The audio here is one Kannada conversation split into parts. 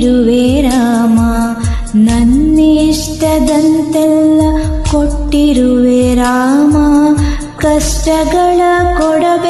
ಇಟ್ಟಿರುವೆ ರಾಮ ನನ್ನಿಷ್ಟದಂತೆಲ್ಲ ಕೊಟ್ಟಿರುವೆ ರಾಮ. ಕಷ್ಟಗಳ ಕೊಡಬೇಡ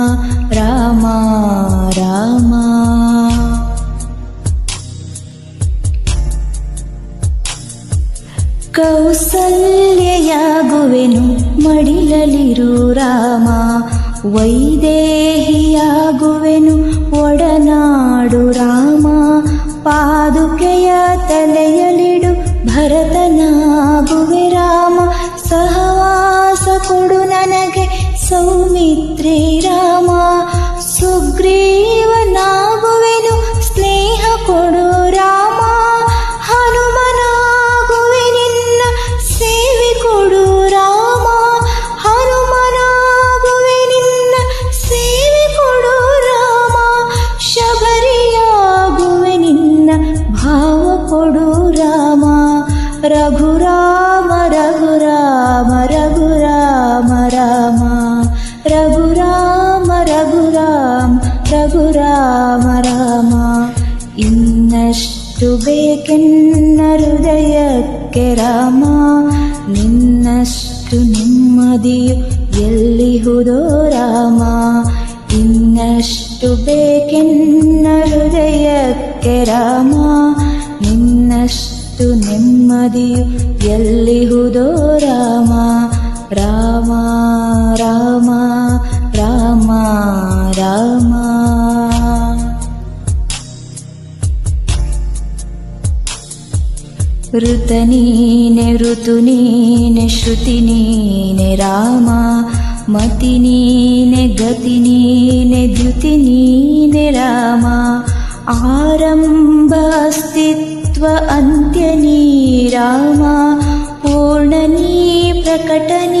ಕೌಸಲ್ಯಯಾಗುವೆನು ಮಡಿಲಲಿರು ರಾಮ. ವೈದೇಹಿಯಾಗುವೆನು ಒಡನಾಡು ರಾಮ. ಪಾದುಕೆಯ ತಲೆಯಲಿಡು ಭರತನಾಗುವೆ ರಘುರಾಮ ರಘುರಾಮ ರಘುರಾಮ ರಾಮ ರಘುರಾಮ ರಘುರಾಮ ರಘುರಾಮ ರಾಮ ಇನ್ನಷ್ಟು ಬೇಕೆನ್ನ ಹೃದಯಕ್ಕೆ ರಾಮ, ನಿನ್ನಷ್ಟು ನೆಮ್ಮದಿಯು ಎಲ್ಲಿಹುದೋ ರಾಮ, ಇನ್ನಷ್ಟು ಬೇಕೆನ್ನ ನೆಮ್ಮದಿಯು ಎಲ್ಲಿಹುದೋ ರಾಮ ರಾಮ ರಾಮ ರಾಮ ರಾಮ ಋತ ನೀನೆ ಋತು ನೀನೆ ಶ್ರುತಿ ನೀನೆ ರಾಮ ಮತಿ ನೀನೆ ಗತಿ ನೀನೆ ದ್ಯುತಿ ನೀನೆ ರಾಮ ಆರಂಭ ಅಸ್ತಿತ್ವ अन्त्यनी रामा पूर्णनी प्रकटनी